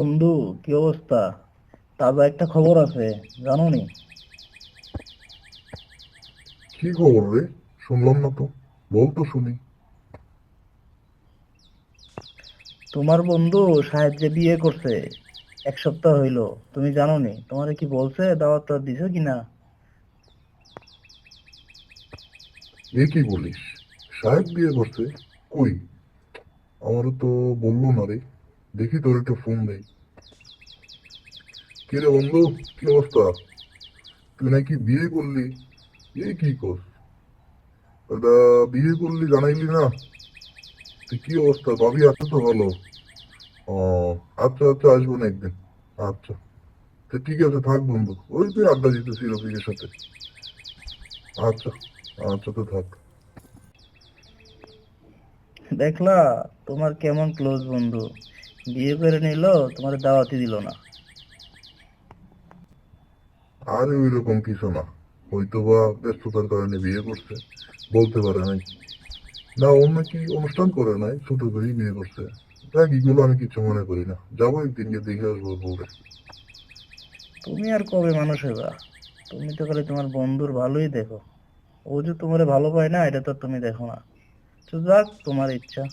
বন্ধু কি অবস্থা? তাজা একটা খবর আছে জানো নি কি খবর রে? শুনলাম না তো বল তো শুনি। তোমার বন্ধু সাহেব যে বিয়ে করছে এক সপ্তাহ হইল তুমি জানো নি তোমারে কি বলছে দাওয়াত টাওয়াত দিছো কিনা? এ কি বলিস? সাহেব বিয়ে করছে? কই? আমারও তো বলল না রে। দেখি তোর একটা ফোন দেই। কি রে বন্ধু, কি অবস্থা? তুই নাকি বিয়ে করলি? এ কি কর এটা বিয়ে করলি জানাইলি না? তুই কি অবস্থা? ভাবি আছে তো ভালো। ও আচ্ছা আচ্ছা আসব না একদিন। আচ্ছা। তো ঠিক আছে, থাক বন্ধু। ওই তুই আড্ডা দিতেছি রফিকের সাথে। আচ্ছা আচ্ছা তো থাক। দেখলা তোমার কেমন ক্লোজ বন্ধু। বিয়ে করে নিল তোমার দাওয়াতই দিল না। আরে ওই রকম কিছু না। হয়তো বা ব্যস্ততার কারণে বিয়ে করছে বলতে পারে নাই। না ও নাকি অনুষ্ঠান করে নাই ছোট করেই বিয়ে করছে। দেখ এগুলো আমি কিছু মনে করি না। যাব একদিন গিয়ে দেখে আসব বউরে। তুমি আর কবে মানুষ হবা তুমি তো খালি তোমার বন্ধুর ভালোই দেখো। ও যে তোমার ভালো পায় না এটা তো তুমি দেখো না। তো যাক তোমার ইচ্ছা।